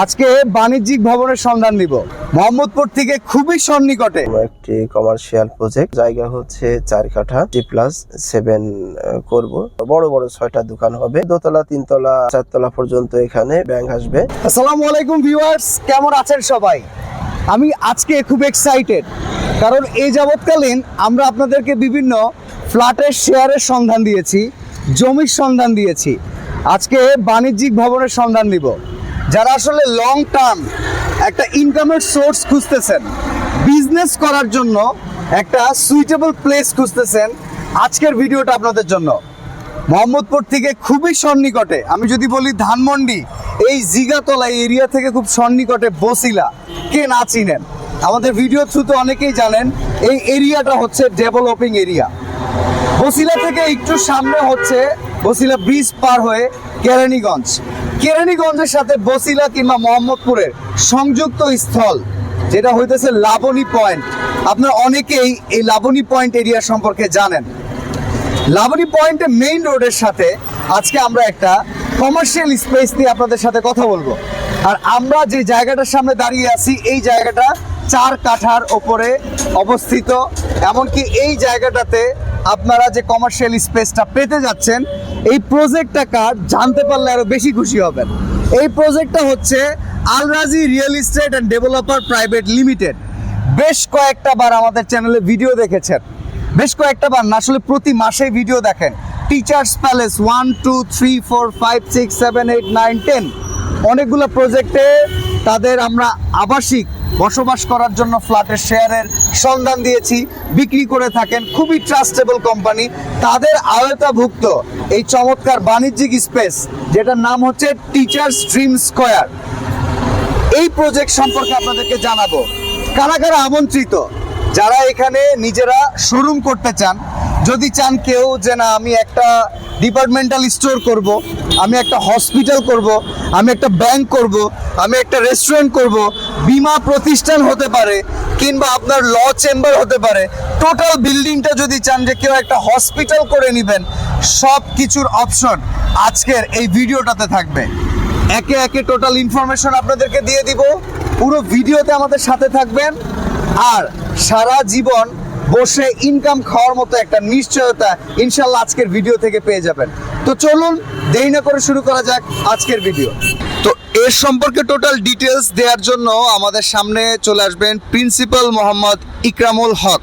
আজকে বাণিজ্যিক ভবনের সন্ধান নিব। মোহাম্মদপুর থেকে খুবই সন্নিকটে। একটি কমার্শিয়াল প্রজেক্ট জায়গা হচ্ছে চার কাঠা জি প্লাস সেভেন করব। বড় বড় ছয়টা দোকান হবে। দোতলা তিনতলা চারতলা পর্যন্ত এখানে ব্যাংক আসবে। আসসালামু আলাইকুম ভিউয়ার্স কেমন আছেন সবাই? আমি আজকে খুব এক্সাইটেড কারণ এই যাবৎকালীন আমরা আপনাদেরকে বিভিন্ন ফ্ল্যাটের শেয়ারের সন্ধান দিয়েছি জমির সন্ধান দিয়েছি। আজকে বাণিজ্যিক ভবনের সন্ধান দিব যারা আসলে লং টার্ম একটা ইনকামের সোর্স খুঁজতেছেন বিজনেস করার জন্য একটা সুইটেবল প্লেস খুঁজতেছেন আজকের ভিডিওটা আপনাদের জন্য। মোহাম্মদপুর থেকে খুবই সন্নিকটে, আমি যদি বলি ধানমন্ডি, এই জিগাতলা এরিয়া থেকে খুব সন্নিকটে বসিলা, কে না চিনেন? আমাদের ভিডিও থ্রুতে অনেকেই জানেন, এই এরিয়াটা হচ্ছে ডেভেলপিং এরিয়া বসিলা থেকে একটু সামনে হচ্ছে বসিলা ব্রিজ পার হয়ে কেরানীগঞ্জ। কেরানীগঞ্জের সাথে বসিলা কিংবা মোহাম্মদপুরের সংযুক্ত স্থল, যেটা হইতেছে লাবণী পয়েন্ট। আপনারা অনেকেই এই লাবণী পয়েন্ট এরিয়া সম্পর্কে জানেন। লাবণী পয়েন্টে মেইন রোডের সাথে আজকে আমরা একটা কমার্শিয়াল স্পেস নিয়ে আপনাদের সাথে কথা বলব। আর আমরা যে জায়গাটার সামনে দাঁড়িয়ে আছি, এই জায়গাটা চার কাঠার ওপরে অবস্থিত। এমনকি এই জায়গাটাতে আপনারা যে কমার্শিয়াল স্পেসটা পেতে যাচ্ছেন এই প্রজেক্টটা কার জানতে পারলে আরও বেশি খুশি হবেন। এই প্রজেক্টটা হচ্ছে Alraji real estate and developer private limited. বেশ কয়েকটা বার আমাদের চ্যানেলে ভিডিও দেখেছেন। বেশ কয়েকটা বার না, আসলে প্রতি মাসে ভিডিও দেখেন। Teachers palace one two three four five six seven eight nine ten অনেকগুলো প্রজেক্টে তাদের আমরা আবাসিক বসবাস করার জন্য ফ্ল্যাটের শেয়ারের সন্ধান দিয়েছি, বিক্রি করে থাকেন। খুবই ট্রাস্টেবল কোম্পানি তাদের আয়তাভুক্ত এই চমৎকার বাণিজ্যিক স্পেস, যেটার নাম হচ্ছে টিচার্স ড্রিম স্কোয়ার এই প্রজেক্ট সম্পর্কে আপনাদেরকে জানাব। কারা কারা আমন্ত্রিত? যারা এখানে নিজেরা শোরুম করতে চান, যদি চান কেউ যে না, আমি একটা ডিপার্টমেন্টাল স্টোর করব, আমি একটা হসপিটাল করব, আমি একটা ব্যাংক করব, আমি একটা রেস্টুরেন্ট করব, বিমা প্রতিষ্ঠান হতে পারে, কিংবা আপনার ল চেম্বার হতে পারে টোটাল বিল্ডিংটা যদি চান যে কেউ একটা হসপিটাল করে নেবেন সব কিছুর অপশন আজকের এই ভিডিওটাতে থাকবে। একে একে টোটাল ইনফরমেশন আপনাদেরকে দিয়ে দিব, পুরো ভিডিওতে আমাদের সাথে থাকবেন, আর সারা জীবন বসে ইনকাম খাওয়ার মতো একটা নিশ্চয়তা ইনশাল্লাহ আজকের ভিডিও থেকে পেয়ে যাবেন। তো চলুন, দেরি না করে শুরু করা যাক আজকের ভিডিও তো এর সম্পর্কে টোটাল ডিটেলস দেওয়ার জন্য আমাদের সামনে চলে আসবেন প্রিন্সিপাল মোহাম্মদ ইকরামুল হক।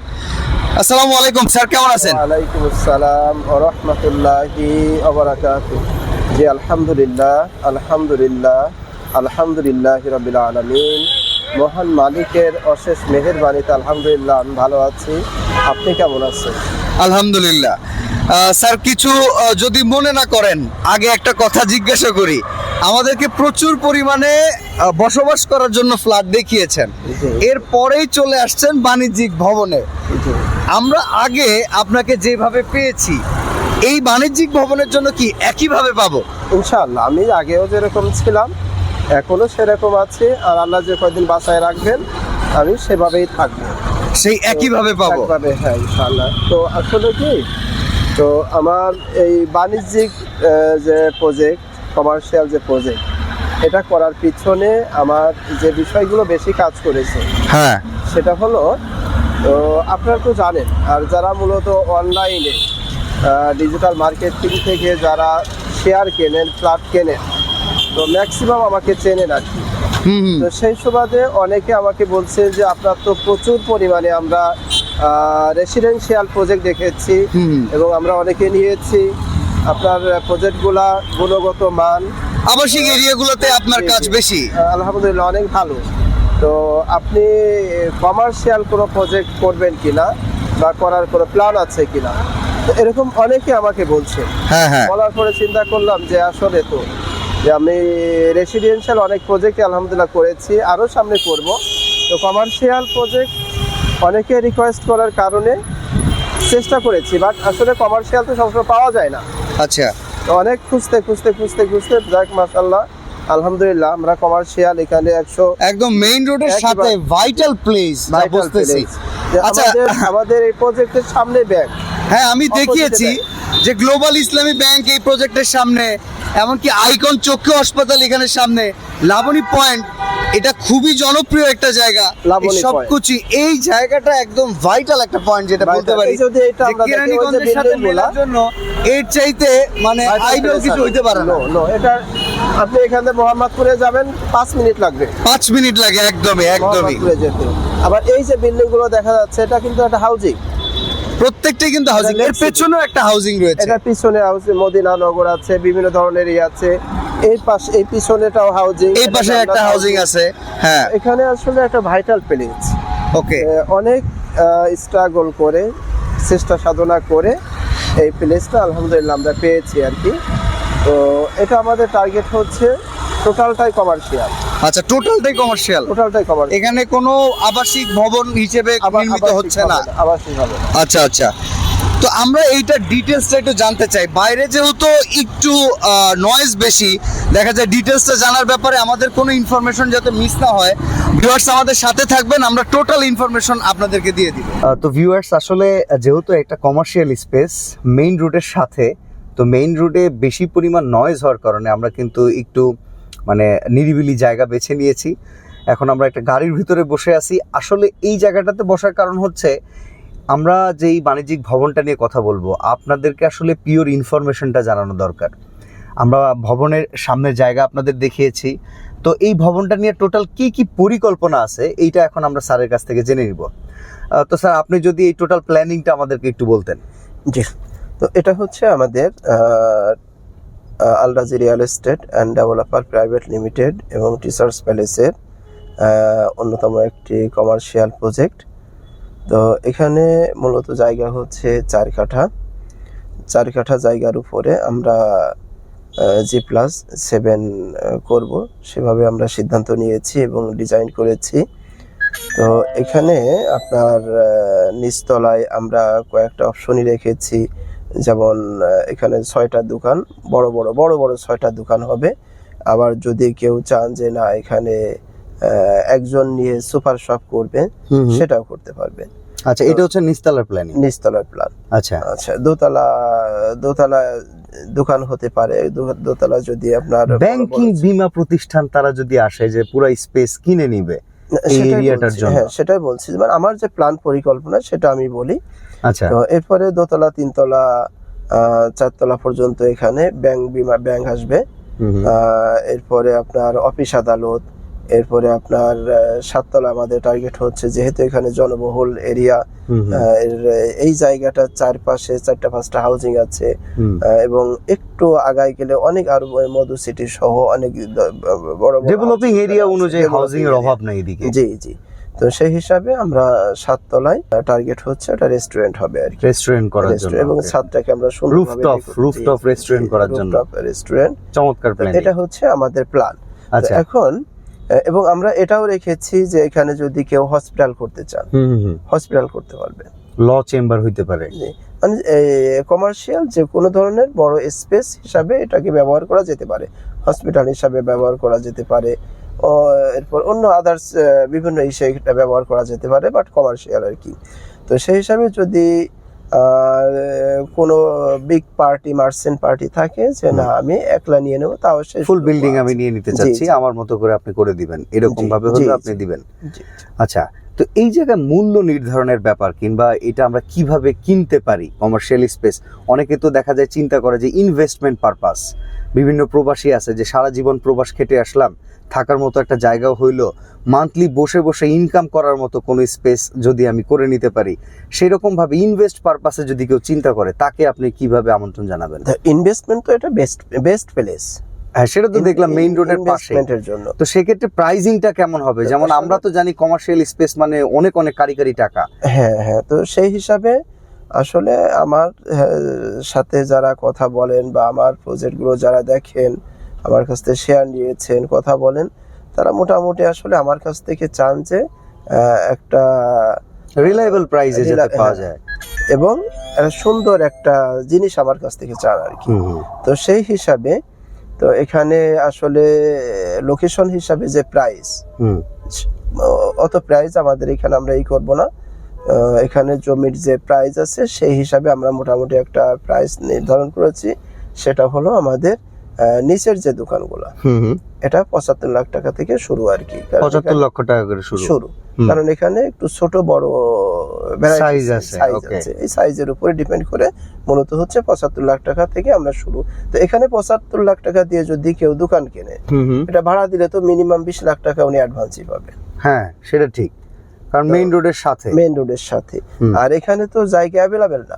আসসালামু আলাইকুম, স্যার, কেমন আছেন? ওয়ালাইকুম আসসালাম রহমতুল্লাহি জি, আলহামদুলিল্লাহ আলহামদুলিল্লাহ আলহামদুলিল্লাহ রবিল আলমিন। মহান মালিকের অশেষ মেহেরবানিতে আলহামদুলিল্লাহ আমি ভালো আছি। আপনি কেমন আছেন? আলহামদুলিল্লাহ। স্যার কিছু যদি মনে না করেন আগে একটা কথা জিজ্ঞাসা করি। আমাদেরকে প্রচুর পরিমাণে বসবাস করার জন্য ফ্ল্যাট দেখিয়েছেন। জি। এরপরেই চলে আসছেন বাণিজ্যিক ভবনে। আমরা আগে আপনাকে যেভাবে পেয়েছি এই বাণিজ্যিক ভবনের জন্য কি একইভাবে পাবো? ইনশাআল্লাহ আমি আগেও যেরকম ছিলাম এখনও সেরকম আছে আর আল্লাহ যে কয়দিন বাসায় রাখবেন আমি সেভাবেই থাকব। সেই একইভাবে পাবো? একভাবে হ্যাঁ ইনশাআল্লাহ। তো আসলে কি তো আমার এই বাণিজ্যিক যে প্রজেক্ট কমার্শিয়াল যে প্রজেক্ট এটা করার পিছনে আমার যে বিষয়গুলো বেশি কাজ করেছে হ্যাঁ। সেটা হলো তো আপনারা তো জানেন আর যারা মূলত অনলাইনে ডিজিটাল মার্কেটিং থেকে যারা শেয়ার কেনেন ফ্ল্যাট কেনেন তো ম্যাক্সিমাম আমাকে চেনেন আর কি। তো সেই সুবাদে অনেকে আমাকে বলছে যে আপনার তো প্রচুর পরিমাণে আমরা রেসিডেন্সিয়াল প্রজেক্ট দেখেছি এবং আমরা অনেকে নিয়েছি। আপনার প্রজেক্টগুলা গুণগত মান আবাসিক এরিয়াগুলোতে আপনার কাজ বেশি। আলহামদুলিল্লাহ অনেক ভালো। তো আপনি কমার্শিয়াল কোনো প্রজেক্ট করবেন কিনা বা করার কোনো প্ল্যান আছে কিনা? এরকম অনেকে আমাকে বলছে। হ্যাঁ হ্যাঁ। বলার পরে চিন্তা করলাম যে আসলে তো যে আমি রেসিডেন্সিয়াল অনেক প্রজেক্ট আলহামদুলিল্লাহ করেছি আরও সামনে করব। তো কমার্শিয়াল প্রজেক্ট অনেকে রিকোয়েস্ট করার কারণে চেষ্টা করেছি বাট আসলে কমার্শিয়াল তো সবসময় পাওয়া যায় না। আচ্ছা। তো অনেক খুঁজতে খুঁজতে খুঁজতে খুঁজতে যাক মাসাল্লাহ আলহামদুলিল্লাহ আমরা কমার্শিয়াল এখানে একশো একদম মেইন রোডের সাথে ভাইটাল প্লেস বুঝতেছি। আচ্ছা। আমাদের আমাদের এই প্রজেক্টের সামনে ব্যাংক হ্যাঁ আমি দেখিয়েছি যে গ্লোবাল ইসলামী ব্যাংক এই প্রজেক্টের সামনে এমনকি আইকন চক্ষু হাসপাতাল এখানে সামনে লাবণী পয়েন্ট এটা খুবই জনপ্রিয় একটা জায়গা। সবকিছু এই জায়গাটা একদম ভাইটাল একটা পয়েন্ট যেটা বলতে পারি কেরানীগঞ্জের সাথে মেলার জন্য এর চাইতে মানে আইডল কিছু হইতে পারে না। এটা আপনি এখান থেকে মোহাম্মদপুরে যাবেন পাঁচ মিনিট লাগবে। পাঁচ মিনিট লাগে একদমই একদমই। আবার এই যে বিল্ডিংগুলো দেখা যাচ্ছে এটা কিন্তু একটা হাউজিং প্রত্যেকটাই কিন্তু হাউজিং এর। পেছনেও একটা হাউজিং রয়েছে। এটা পিছনে হাউজিং মদিনা নগর আছে বিভিন্ন ধরনের ইয়ে আছে। এই পাশে এই পিছনেটাও হাউজিং এই পাশে একটা হাউজিং আছে হ্যাঁ। এখানে আসলে একটা ভাইটাল প্লেস ওকে অনেক স্ট্রাগল করে চেষ্টা সাধনা করে এই প্লেসটা আলহামদুলিল্লাহ আমরা পেয়েছি আর কি। তো এটা আমাদের টার্গেট হচ্ছে টোটালটাই কমার্শিয়াল আচ্ছা টোটালটাই কমার্শিয়াল টোটালটাই কমার্শিয়াল এখানে কোনো আবাসিক ভবন হিসেবে নির্মিত হচ্ছে না? আবাসিক হবে। আচ্ছা আচ্ছা। তো আমরা এইটা ডিটেলসটা একটু জানতে চাই। বাইরে যেহেতু একটু নয়েজ বেশি দেখা যায় ডিটেলসটা জানার ব্যাপারে আমাদের কোনো ইনফরমেশন যাতে মিস না হয় ভিউয়ার্স আমাদের সাথে থাকবেন আমরা টোটাল ইনফরমেশন আপনাদেরকে দিয়ে দিব। তো ভিউয়ার্স আসলে যেহেতু একটা কমার্শিয়াল স্পেস মেইন রুটের সাথে তো মেইন রুটে বেশি পরিমাণ নয়েজ হওয়ার কারণে আমরা কিন্তু একটু মানে নিরিবিলি জায়গা বেছে নিয়েছি। এখন আমরা একটা গাড়ির ভিতরে বসে আছি। আসলে এই জায়গাটাতে বসার কারণ হচ্ছে, আমরা যেই বাণিজ্যিক ভবনটা নিয়ে কথা বলব, আপনাদেরকে আসলে পিওর ইনফরমেশনটা জানানো দরকার। আমরা ভবনের সামনের জায়গা আপনাদের দেখিয়েছি। তো এই ভবনটা নিয়ে টোটাল কি কি পরিকল্পনা আছে, এইটা এখন আমরা স্যারের কাছ থেকে জেনে নিব। তো স্যার, আপনি যদি এই টোটাল প্ল্যানিংটা আমাদেরকে একটু বলতেন। জি। তো এটা হচ্ছে আমাদের Alraji real estate and developer private limited এবং টিচার্স প্যালেসের অন্যতম একটি কমার্শিয়াল প্রজেক্ট। তো এখানে মূলত জায়গা হচ্ছে চার কাঠা চার কাঠা জায়গার উপরে আমরা জি প্লাস সেভেন করব। সেভাবে আমরা সিদ্ধান্ত নিয়েছি এবং ডিজাইন করেছি। তো এখানে আপনার নিচতলায় আমরা কয়েকটা অপশনই রেখেছি। যেমন এখানে ছয়টা দোকান বড় বড় বড় বড় ছয়টা দোকান হবে। আবার যদি কেউ চান যে না এখানে একজন নিয়ে সুপার শপ করবে সেটাও করতে পারবে। আচ্ছা এটা হচ্ছে নিস্তালার প্ল্যান নিচতলার প্ল্যান আচ্ছা। আচ্ছা দোতলা দোতলা দোকান হতে পারে। দোতলা যদি আপনার ব্যাংকিং বীমা প্রতিষ্ঠান তারা যদি আসে যে পুরো স্পেস কিনে নিবে এরিয়াটার জন্য। হ্যাঁ সেটাই বলছি। মানে আমার যে প্ল্যান পরিকল্পনা সেটা আমি বলি। আচ্ছা। তো এরপরে দোতলা তিনতলা আহ, চারতলা পর্যন্ত এখানে ব্যাংক বিমা ব্যাংক আসবে। এরপরে আপনার অফিস আদালত এরপরে আপনার সাততলা আমাদের টার্গেট হচ্ছে যেহেতু এখানে জনবহুল এরিয়া। এই জায়গাটা চারপাশে চারটা পাঁচটা হাউজিং আছে এবং একটু আগায় গেলে অনেক আরও মধু সিটি সহ অনেক বড় ডেভেলপিং এরিয়া অনুযায়ী হাউজিং এর অভাব নেই এদিকে। জি জি। তো সেই হিসাবে আমরা সাততলায় টার্গেট হচ্ছে একটা রেস্টুরেন্ট হবে আর কি। রেস্টুরেন্ট করার জন্য এবং ছাদটাকে আমরা Rooftop, rooftop restaurant করার জন্য। রুফটপ রেস্টুরেন্ট চমৎকার প্ল্যান এটা হচ্ছে আমাদের প্ল্যান আচ্ছা। এখন এবং আমরা এটাও রেখেছি যে এখানে যদি কেউ হসপিটাল করতে চান হুম হুম, হুম। হসপিটাল করতে পারবে। ল চেম্বার হইতে পারে। মানে কমার্শিয়াল যে কোনো ধরনের বড় স্পেস হিসাবে এটাকে ব্যবহার করা যেতে পারে। হসপিটাল হিসাবে ব্যবহার করা যেতে পারে। ও এরপর অন্য আদার্স বিভিন্ন হিসেবে এটা ব্যবহার করা যেতে পারে বাট কমার্শিয়াল আর কি। তো সেই হিসাবে যদি কোনো বিগ পার্টি মার্চেন্ট পার্টি থাকে যে না আমি একলা নিয়ে নেব তাও সেই ফুল বিল্ডিং আমি নিয়ে নিতে চাচ্ছি আমার মতো করে আপনি করে দিবেন। এরকম ভাবে হলে আপনি দিবেন। আচ্ছা তো এই জায়গায় মূল্য নির্ধারণের ব্যাপার কিংবা এটা আমরা কীভাবে কিনতে পারি কমার্শিয়াল স্পেস অনেকে তো দেখা যায় চিন্তা করে যে ইনভেস্টমেন্ট পারপাস বিভিন্ন প্রবাসী আছে যে সারা জীবন প্রবাস খেটে আসলাম থাকার মতো একটা জায়গাও হইল। মান্থলি বসে বসে ইনকাম করার মতো কোনো স্পেস যদি আমি করে নিতে পারি সেরকম ভাবে ইনভেস্ট পারপাসে যদি কেউ চিন্তা করে তাকে আপনি কীভাবে আমন্ত্রণ জানাবেন? ইনভেস্টমেন্ট তো এটা বেস্ট বেস্ট প্লেস হ্যাঁ সেটা তো দেখলাম মেইন রোডের পাশে। ইনভেস্টমেন্টের জন্য। তো সেক্ষেত্রে প্রাইজিংটা কেমন হবে? যেমন আমরা তো জানি কমার্শিয়াল স্পেস মানে অনেক অনেক কারিগরি টাকা। হ্যাঁ হ্যাঁ তো সেই হিসাবে আসলে আমার হ্যাঁ, সাথে যারা কথা বলেন বা আমার প্রজেক্টগুলো যারা দেখেন আমার কাছ থেকে শেয়ার নিয়েছেন কথা বলেন। তারা মোটামুটি আসলে আমার কাছ থেকে চান যে একটা রিলায়েবল প্রাইসে যেটা পাওয়া হ্যাঁ। যায়। এবং একটা সুন্দর একটা জিনিস আমার কাছ থেকে চান আর কি। তো সেই হিসাবে তো এখানে আসলে লোকেশন হিসাবে যে প্রাইস অত প্রাইস আমাদের এখানে আমরা এই করব না। এখানে জমির যে প্রাইস আছে সেই হিসাবে আমরা মোটামুটি একটা প্রাইস নির্ধারণ করেছি। সেটা হলো আমাদের নিচের যে দোকানগুলো এটা পঁচাত্তর লাখ টাকা থেকে শুরু আর কি। পঁচাত্তর লক্ষ টাকা করে শুরু। শুরু। কারণ এখানে একটু ছোট বড় সাইজ আছে এই সাইজের উপরে ডিপেন্ড করে মূলত হচ্ছে পঁচাত্তর লাখ টাকা থেকে আমরা শুরু। তো এখানে পঁচাত্তর লাখ টাকা দিয়ে যদি কেউ দোকান কেনে এটা ভাড়া দিলে তো মিনিমাম বিশ লাখ টাকা উনি অ্যাডভান্সই পাবে। হ্যাঁ সেটা ঠিক। কারণ মেইন রোডের সাথে। মেইন রোডের সাথে। আর এখানে তো জায়গা অ্যাভেলেবেল না।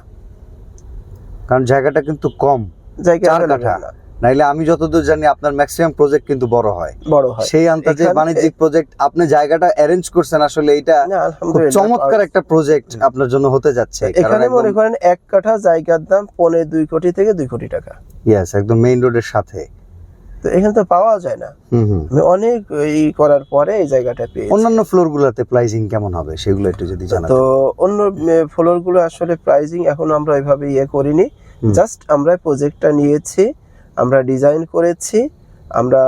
কারণ জায়গাটা কিন্তু কম। জায়গা কাঠা। না। নাইলে আমি যতদূর জানি আপনার ম্যাক্সিমাম প্রজেক্ট কিন্তু বড় হয়। বড় হয়। সেই এখানে- বাণিজ্যিক প্রজেক্ট আপনি জায়গাটা অ্যারেঞ্জ করছেন আসলে এটা খুব চমৎকার একটা প্রজেক্ট আপনার জন্য হতে যাচ্ছে। এখানে মনে করেন এক কাঠা জায়গার দাম পৌনে দুই কোটি থেকে দুই কোটি টাকা। ইয়েস একদম মেইন রোডের সাথে। তো এখানে তো পাওয়া যায় না। হুম হুম। আমি অনেক ই করার পরে এই জায়গাটা পেয়েছি। অন্যান্য ফ্লোর গুলোতে প্রাইসিং কেমন হবে? সেগুলো একটু যদি জানাতে তো অন্য ফ্লোরগুলো আসলে প্রাইজিং এখন আমরা ওইভাবে ইয়ে করিনি। জাস্ট আমরা প্রজেক্টটা নিয়েছি। আমরা ডিজাইন করেছি আমরা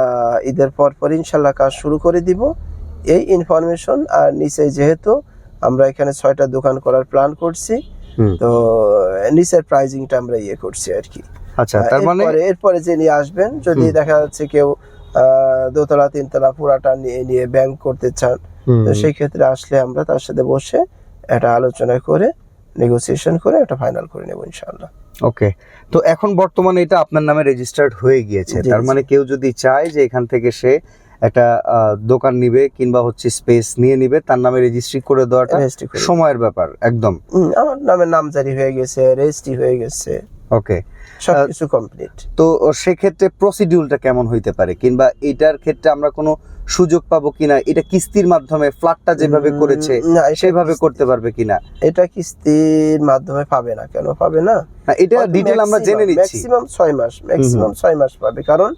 ঈদের পর পর ইনশাল্লাহ কাজ শুরু করে দিব। এই ইনফরমেশন আর নিচে যেহেতু আমরা এখানে ছয়টা দোকান করার প্ল্যান করছি তো নিচের প্রাইজিংটা আমরা ইয়ে করছি আর কি। আচ্ছা তার মানে এরপরে এরপরে যে নিয়ে আসবেন যদি দেখা যাচ্ছে কেউ দোতলা তিনতলা পুরাটা নিয়ে নিয়ে ব্যাংক করতে চান তো সেই ক্ষেত্রে আসলে আমরা তার সাথে বসে একটা আলোচনা করে নেগোসিয়েশন করে একটা ফাইনাল করে নেব ইনশাআল্লাহ ওকে। তো এখন বর্তমানে এটা আপনার নামে রেজিস্টার্ড হয়ে গিয়েছে। তার মানে কেউ যদি চায় যে এখান থেকে সে একটা আহ, দোকান নিবে কিংবা হচ্ছে স্পেস নিয়ে নিবে তার নামে রেজিস্ট্রি করে দেওয়াটা রেজিস্ট্রি সময়ের ব্যাপার একদম। আমার নামে নামজারি হয়ে গেছে রেজিস্ট্রি হয়ে গেছে। ওকে। সবকিছু কমপ্লিট তো সেক্ষেত্রে প্রসিডিউলটা কেমন হইতে পারে? কিংবা এটার ক্ষেত্রে আমরা কোনো সুযোগ পাবো কিনা? এটা কিস্তির মাধ্যমে ফ্ল্যাটটা যেভাবে করেছে না সেভাবে করতে পারবে কিনা? এটা কিস্তির মাধ্যমে পাবে না কেন? পাবে না? এটা ডিটেল আমরা জেনে নিচ্ছি। ম্যাক্সিমাম ছয় মাস ম্যাক্সিমাম ছয় মাস পাবে। কারণ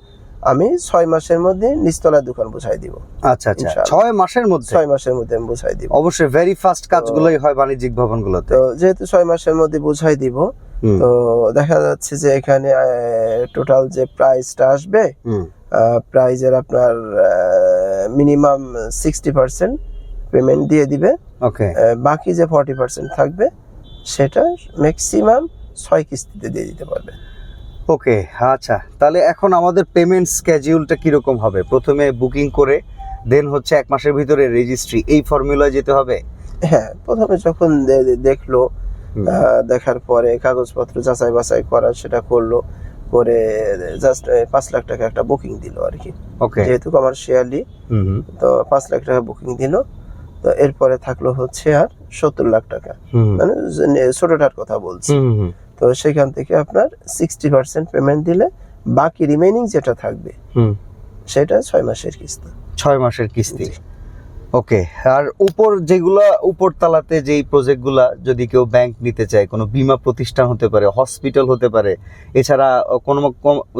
আমি ছয় মাসের মধ্যে নিচতলা দোকান বুঝাই দিব। আচ্ছা আচ্ছা। ছয় মাসের মধ্যে? ছয় মাসের মধ্যে আমি বুঝাই দিব। অবশ্যই ভেরি ফাস্ট কাজগুলোই হয় বাণিজ্যিক ভবনগুলোতে। তো যেহেতু ছয় মাসের মধ্যে বুঝাই দিব তো দেখা যাচ্ছে যে এখানে টোটাল যে প্রাইসটা আসবে প্রাইজের আপনার মিনিমাম সিক্সটি পার্সেন্ট পেমেন্ট দিয়ে দিবে। ওকে বাকি যে ফর্টি পার্সেন্ট থাকবে সেটা ম্যাক্সিমাম ছয় কিস্তিতে দিয়ে দিতে পারবে। ওকে আচ্ছা। তাহলে এখন আমাদের পেমেন্ট স্কেজিউলটা কীরকম হবে? প্রথমে বুকিং করে দেন হচ্ছে এক মাসের ভিতরে রেজিস্ট্রি এই ফর্মুলায় যেতে হবে? হ্যাঁ প্রথমে যখন দেখল দেখার পরে কাগজপত্র যাচাই বাছাই করার সেটা করল করে জাস্ট পাঁচ লাখ টাকা একটা বুকিং দিল আর কি। যেহেতু কমার্শিয়ালি তো পাঁচ লাখ টাকা বুকিং দিল তো এরপরে থাকল হচ্ছে আর সত্তর লাখ টাকা। মানে ছোটটার কথা বলছি। তো সেখান থেকে আপনার সিক্সটি পার্সেন্ট পেমেন্ট দিলে বাকি রিমেইনিং যেটা থাকবে হুম। সেটা ছয় মাসের কিস্তি। ছয় মাসের কিস্তি। ওকে আর উপর যেগুলা উপর তালাতে যেই প্রজেক্টগুলা যদি কেউ ব্যাংক নিতে চায় কোনো বীমা প্রতিষ্ঠান হতে পারে হসপিটাল হতে পারে এছাড়া কোনো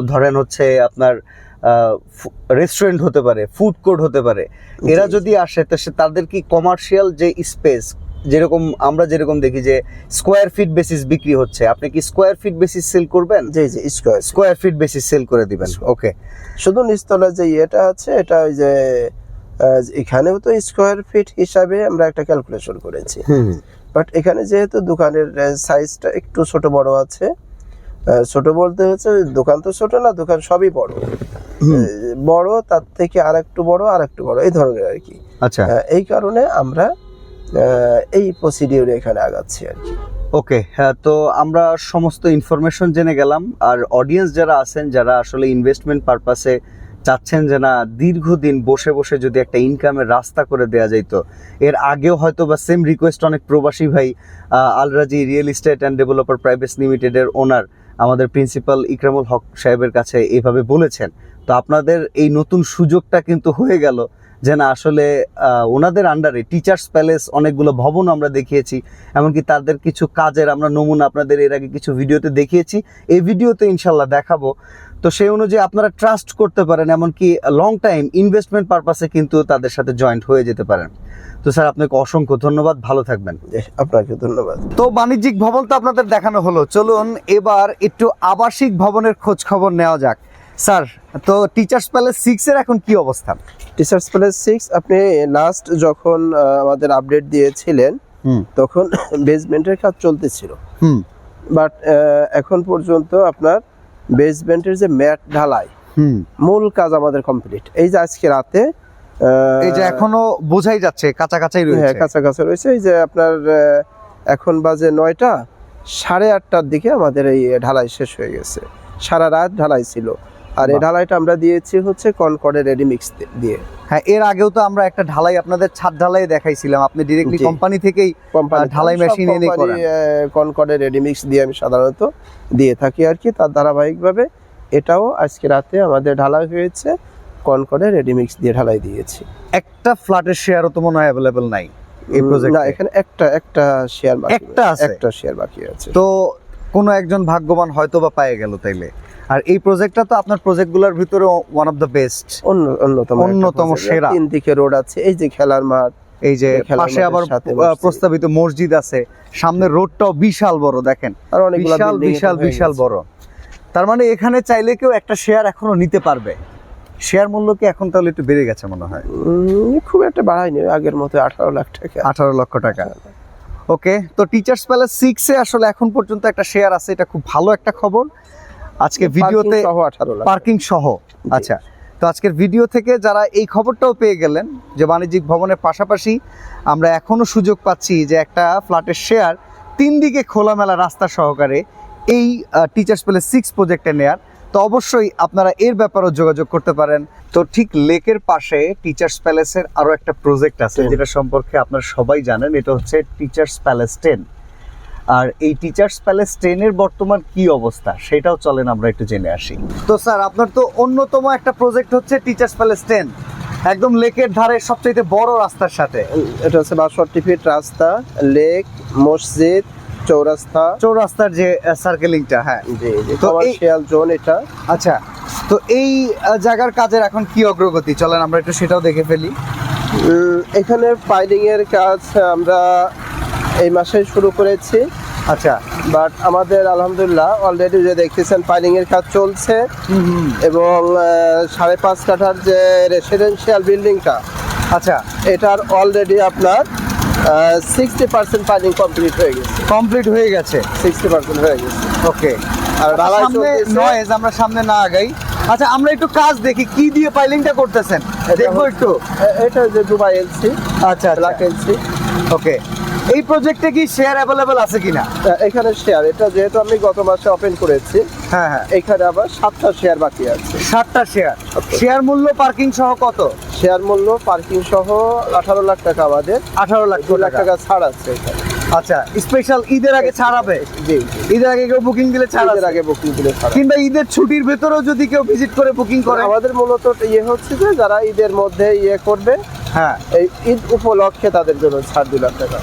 ধরেন হচ্ছে আপনার রেস্টুরেন্ট হতে পারে ফুড কোর্ট হতে পারে এরা যদি আসে তো সে তাদের কি কমার্শিয়াল যে স্পেস যেরকম আমরা যেরকম দেখি যে স্কোয়ার ফিট বেসিস বিক্রি হচ্ছে আপনি কি স্কোয়ার ফিট বেসিস সেল করবেন? জি জি square square feet basis sale করে দিবেন ওকে শুধু নিচতলা যে এটা আছে এটা ওই যে এখানেও তো স্কোয়ার ফিট হিসাবে আমরা একটা ক্যালকুলেশন করেছি। বাট এখানে যেহেতু দোকানের সাইজটা একটু ছোট বড় আছে ছোট বলতে হচ্ছে দোকান তো ছোট না দোকান সবই বড়। বড় তার থেকে আর একটু বড় আর একটু বড় এই ধরনের আর কি। আচ্ছা। এই কারণে আমরা এই প্রসিডিউরে এখানে আগাচ্ছি আর কি। ওকে হ্যাঁ তো আমরা সমস্ত ইনফরমেশন জেনে গেলাম। আর অডিয়েন্স যারা আছেন যারা আসলে ইনভেস্টমেন্ট পারপাসে চাচ্ছেন যে না, দীর্ঘদিন বসে বসে যদি একটা ইনকামের রাস্তা করে দেওয়া যেত এর আগেও হয়তো বা সেম রিকোয়েস্ট অনেক প্রবাসী ভাই Alraji real estate and developer private লিমিটেডের ওনার আমাদের প্রিন্সিপাল ইকরামুল হক সাহেবের কাছে এভাবে বলেছেন। তো আপনাদের এই নতুন সুযোগটা কিন্তু হয়ে গেল যে না, আসলে ওনাদের আন্ডারে টিচার্স প্যালেস অনেকগুলো ভবন আমরা দেখিয়েছি, এমনকি তাদের কিছু কাজের আমরা নমুনা আপনাদের এর আগে কিছু ভিডিওতে দেখিয়েছি। এই ভিডিওতে ইনশাল্লাহ দেখাবো। তো সেই অনুযায়ী আপনারা ট্রাস্ট করতে পারেন এমনকি লং টাইম ইনভেস্টমেন্ট পারপাসে কিন্তু তাদের সাথে জয়েন্ট হয়ে যেতে পারেন। তো স্যার আপনাকে অসংখ্য ধন্যবাদ ভালো থাকবেন। আপনাকে ধন্যবাদ। তো বাণিজ্যিক ভবন তো আপনাদের দেখানো হলো চলুন এবার একটু আবাসিক ভবনের খোঁজ খবর নেওয়া যাক। স্যার তো টিচার্স প্যালেস সিক্স এর এখন কি অবস্থা? টিচার্স প্যালেস সিক্স আপনি লাস্ট যখন আমাদের আপডেট দিয়েছিলেন তখন বেসমেন্টের কাজ চলতেছিল। হুম। বাট এখন পর্যন্ত আপনার বেসমেন্টের যে ম্যাট ঢালাই হুম। মূল কাজ আমাদের কমপ্লিট এই যে আজকে রাতে এই যে এখনও বোঝাই যাচ্ছে কাঁচা কাঁচাই হ্যাঁ রয়েছে। কাছাকাছি রয়েছে। এই যে আপনার এখন বাজে নয়টা সাড়ে আটটার দিকে আমাদের এই ঢালাই শেষ হয়ে গেছে। সারা রাত ঢালাই ছিল। আর এই ঢালাইটা আমরা দিয়েছি হচ্ছে কনকর্ডের রেডিমিক্স দিয়ে। হ্যাঁ এর আগেও তো আমরা একটা ঢালাই আপনাদের ছাদ ঢালাই দেখাইছিলাম। আপনি ডিরেক্টলি কোম্পানি থেকেই ঢালাই machine এনে করেন। কনকর্ডের রেডিমিক্স দিয়ে আমি সাধারণত দিয়ে থাকি আর কি। তার ধারাবাহিকভাবে এটাও আজকে রাতে আমাদের ঢালাই হয়েছে কনকর্ডের রেডিমিক্স দিয়ে ঢালাই দিয়েছি। একটা ফ্ল্যাটের শেয়ারও তো মনে হয় অ্যাভেলেবেল নাই এই প্রজেক্টে না এখানে একটা একটা শেয়ার বাকি একটা আছে? একটা শেয়ার বাকি আছে। তো কোনো একজন ভাগ্যবান হয়তো বা পায়ে গেল তাইলে। আর এই প্রজেক্টটা তো আপনার প্রজেক্টগুলোর ভিতরে ওয়ান অফ দ্য বেস্ট অন্যতম অন্যতম সেরা। তিন দিকে রোড আছে এই যে খেলার মাঠ এই যে পাশে আবার। প্রস্তাবিত মসজিদ আছে সামনে রোডটাও বিশাল বড় দেখেন। আর অনেকগুলো বিশাল বিশাল বিশাল বড়। তার মানে এখানে চাইলে কেউ একটা শেয়ার এখনও নিতে পারবে। শেয়ার মূল্য কি এখন তাহলে একটু বেড়ে গেছে মনে হয়? খুব একটা বাড়ায়নি আগের মতো আঠারো লাখ টাকা। আঠারো লক্ষ টাকা। ওকে তো টিচার্স প্যালেস সিক্সে আসলে এখন পর্যন্ত একটা শেয়ার আছে এটা খুব ভালো একটা খবর। আজকে ভিডিওতে পার্কিং সহ আচ্ছা তো আজকের ভিডিও থেকে যারা এই খবরটাও পেয়ে গেলেন যে বাণিজ্যিক ভবনের পাশাপাশি আমরা এখনও সুযোগ পাচ্ছি যে একটা ফ্ল্যাটের শেয়ার তিন দিকে খোলামেলা রাস্তা সহকারে এই টিচার্স প্যালেস সিক্স প্রজেক্টে নেয়ার। তো অবশ্যই আপনারা এর ব্যাপারেও যোগাযোগ করতে পারেন। তো ঠিক লেকের পাশে টিচার্স প্যালেসের আরও একটা প্রজেক্ট আছে যেটা সম্পর্কে আপনারা সবাই জানেন এটা হচ্ছে টিচার্স প্যালেস টেন আর এই টিচার্স প্যালেস ট্রেনের বর্তমান কি অবস্থা? সেটাও চলেন আমরা একটু জেনে আসি। তো স্যার আপনার তো অন্যতম একটা প্রজেক্ট হচ্ছে টিচার্স প্যালেস ট্রেন একদম লেকের ধারে সবচেয়ে বড় রাস্তার সাথে। এটা হচ্ছে বাষট্টি ফিট রাস্তা লেক মসজিদ চৌরাস্তা। চৌরাস্তার যে সার্কেলিংটা হ্যাঁ। জি কমার্শিয়াল জোন এটা। আচ্ছা তো এই জায়গার কাজের এখন কি অগ্রগতি? চলেন আমরা একটু সেটাও দেখে ফেলি। এখানে পাইলিং এর কাজ আমরা এই মাসে শুরু করেছি। আচ্ছা। বাট আমাদের আলহামদুলিল্লাহ অলরেডি যে দেখতেছেন পাইলিং এর কাজ চলছে। এবং সাড়ে পাঁচ কাঠার যে রেসিডেন্সিয়াল বিল্ডিংটা আচ্ছা। এটার অলরেডি আপনার সিক্সটি পার্সেন্ট পাইলিং কমপ্লিট হয়ে গেছে। কমপ্লিট হয়ে গেছে? সিক্সটি পার্সেন্ট হয়ে গেছে। ওকে আর ঢালাই সামনে নয়েজ আমরা সামনে না আগাই। আচ্ছা আমরা একটু কাজ দেখি কি দিয়ে পাইলিংটা করতেছেন? দেখব একটু। এটা যে দুবাই এলসি আচ্ছা ব্ল্যাক এলসি ওকে এই প্রজেক্টে কি শেয়ার অ্যাভেলেবেল আছে কিনা? এখানে শেয়ার এটা যেহেতু আমি গত মাসে ওপেন করেছি হ্যাঁ হ্যাঁ। এখানে আবার সাতটা শেয়ার বাকি আছে। সাতটা শেয়ার শেয়ার মূল্য পার্কিং সহ কত? শেয়ার মূল্য পার্কিং সহ আঠারো লাখ টাকা আমাদের। আঠারো লাখ দু লাখ টাকা। ছাড় আছে এখানে। আচ্ছা স্পেশাল ঈদের আগে ছাড়াবে? জি ঈদের আগে কেউ বুকিং দিলে ছাড় ঈদের আগে বুকিং দিলে ছাড় কিংবা ঈদের ছুটির ভেতরেও যদি কেউ ভিজিট করে বুকিং করে? আমাদের মূলত ইয়ে হচ্ছে যে যারা ঈদের মধ্যে ইয়ে করবে হ্যাঁ। এই ঈদ উপলক্ষে তাদের জন্য ছাড় দু লাখ টাকা।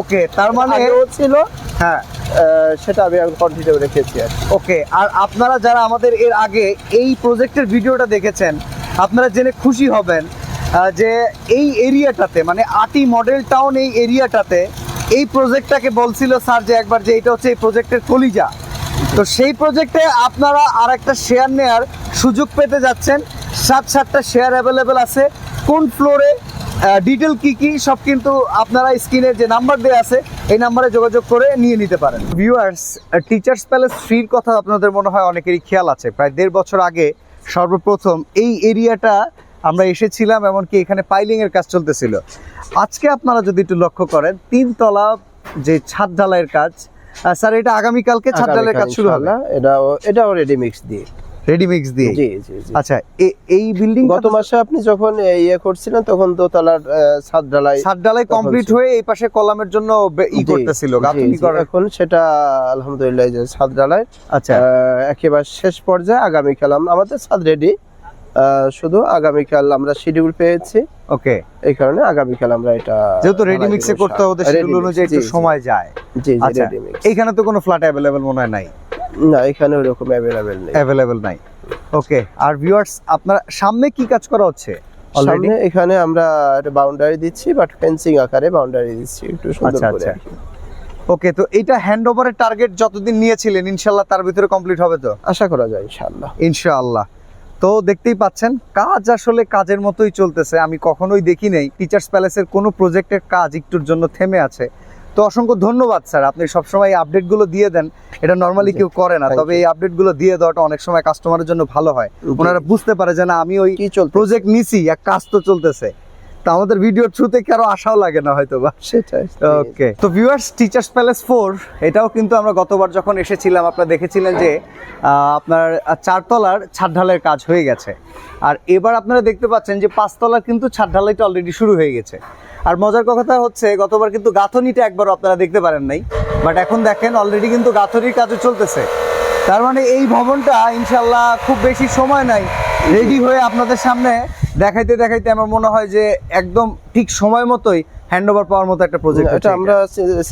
ওকে তার মানে ছিল। হ্যাঁ সেটা আমি এখন কন্টিনিউ রেখেছি আর ওকে আর আপনারা যারা আমাদের এর আগে এই প্রজেক্টের ভিডিওটা দেখেছেন আপনারা জেনে খুশি হবেন যে এই এরিয়াটাতে মানে আটি মডেল টাউন এই এরিয়াটাতে এই প্রজেক্টটাকে বলছিল স্যার যে একবার যে এটা হচ্ছে এই প্রজেক্টের কলিজা। তো সেই প্রজেক্টে আপনারা আর একটা শেয়ার নেয়ার সুযোগ পেতে যাচ্ছেন। সাত সাতটা শেয়ার অ্যাভেলেবেল আছে। কোন ফ্লোরে ডিটেল কি কি সব কিন্তু আপনারা স্ক্রিনের যে নাম্বার দেওয়া আছে এই নাম্বারে যোগাযোগ করে নিয়ে নিতে পারেন। ভিউয়ার্স টিচার্স প্যালেস ফ্রির কথা আপনাদের মনে হয় অনেকেরই খেয়াল আছে। প্রায় দেড় বছর আগে সর্বপ্রথম এই এরিয়াটা আমরা এসেছিলাম এমনকি এখানে পাইলিং এর কাজ চলতেছিল। আজকে আপনারা যদি একটু লক্ষ্য করেন তিনতলা যে ছাদ ঢালাইয়ের কাজ স্যার এটা আগামীকালকে ছাদ ঢালাইয়ের কাজ শুরু হবে। এটাও এটাও রেডি মিক্স দিয়ে। রেডি মিক্স দিয়ে। জি জি আচ্ছা এই বিল্ডিং গত মাসে আপনি যখন ইয়ে করছিলেন তখন দোতলার ছাদ ঢালাই ছাদ ঢালাই কমপ্লিট হয়ে এই পাশে কলামের জন্য ই করতেছিল গাঁথনি জি, এখন সেটা আলহামদুলিল্লাহ যে ছাদ ঢালাই আচ্ছা। একেবারে শেষ পর্যায়ে আগামীকাল আম- আমাদের ছাদ রেডি শুধু আগামীকাল আমরা শিডিউল পেয়েছি। ওকে। এই কারণে আগামীকাল আমরা এটা যেহেতু রেডি মিক্সে করতে ready শিডিউল অনুযায়ী একটু সময় যায়। জি জি আচ্ছা রেডি মিক্স এইখানে তো কোনো ফ্ল্যাট অ্যাভেলেবেল মনে হয় নাই? না এখানে ওরকম অ্যাভেলেবেল নেই। অ্যাভেলেবেল নাই। ওকে আর ভিউয়ার্স আপনার সামনে কি কাজ করা হচ্ছে? সামনে এখানে আমরা একটা বাউন্ডারি দিচ্ছি বাট ফেন্সিং আকারে বাউন্ডারি দিচ্ছি একটু সুন্দর আচ্ছা, করে। আচ্ছা। ওকে তো এটা হ্যান্ড ওভারের টার্গেট যতদিন নিয়েছিলেন ইনশাল্লাহ তার ভিতরে কমপ্লিট হবে তো? আশা করা যায় ইনশাআল্লাহ। ইনশাআল্লাহ। তো দেখতেই পাচ্ছেন কাজ আসলে কাজের মতোই চলতেছে। আমি কখনোই দেখি নাই টিচার্স প্যালেসের কোনো প্রজেক্টের কাজ একটুর জন্য থেমে আছে। তো অসংখ্য ধন্যবাদ স্যার। আপনি সবসময় এই আপডেটগুলো দিয়ে দেন। এটা নর্মালি কেউ করে না তবে এই আপডেটগুলো দিয়ে দেওয়াটা অনেক সময় কাস্টমারের জন্য ভালো হয়। ওনারা বুঝতে পারে যে না আমি ওই প্রজেক্ট নিছি এক কাজ তো চলতেছে। তা আমাদের ভিডিওর থ্রুতে কারও আশাও লাগে না হয়তো বা সেটাই। ওকে তো ভিউয়ার্স টিচার্স প্যালেস ফোর এটাও কিন্তু আমরা গতবার যখন এসেছিলাম আপনারা দেখেছিলেন যে আপনার চারতলার ছাদ ঢালাইয়ের কাজ হয়ে গেছে। আর এবার আপনারা দেখতে পাচ্ছেন যে পাঁচতলার কিন্তু ছাদ ঢালাইটা অলরেডি শুরু হয়ে গেছে। আর মজার কথা হচ্ছে গতবার কিন্তু গাঁথনিটা একবার আপনারা দেখতে পারেন নাই। বাট এখন দেখেন অলরেডি কিন্তু গাঁথনির কাজও চলতেছে। তার মানে এই ভবনটা ইনশাল্লাহ খুব বেশি সময় নাই। রেডি হয়ে আপনাদের সামনে দেখাইতে দেখাইতে আমার মনে হয় যে একদম ঠিক সময় মতোই হ্যান্ড ওভার পাওয়ার মতো একটা প্রজেক্ট এটা আমরা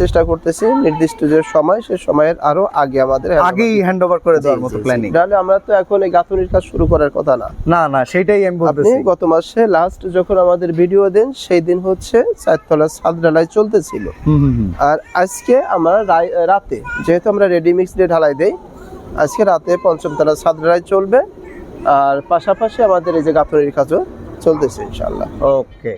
চেষ্টা করতেছি নির্দিষ্ট যে সময় সে সময়ের আরও আগে আমাদের আগেই হ্যান্ড ওভার করে দেওয়ার মতো প্ল্যানিং নাহলে আমরা তো এখন এই গাঁথনির কাজ শুরু করার কথা না। না না সেটাই আমি বলতেছি। গত মাসে লাস্ট যখন আমাদের ভিডিও দেন সেই দিন হচ্ছে চারতলা ছাদ ঢালাই চলতেছিল। হুম হুম হুম। আর আজকে আমরা রাতে যেহেতু আমরা রেডি মিক্স দিয়ে ঢালাই দেই আজকে রাতে পঞ্চম তলা ছাদ ঢালাই চলবে। আর পাশাপাশি আমাদের এই যে গাফরের কাজও চলতেছে ইনশাল্লাহ ওকে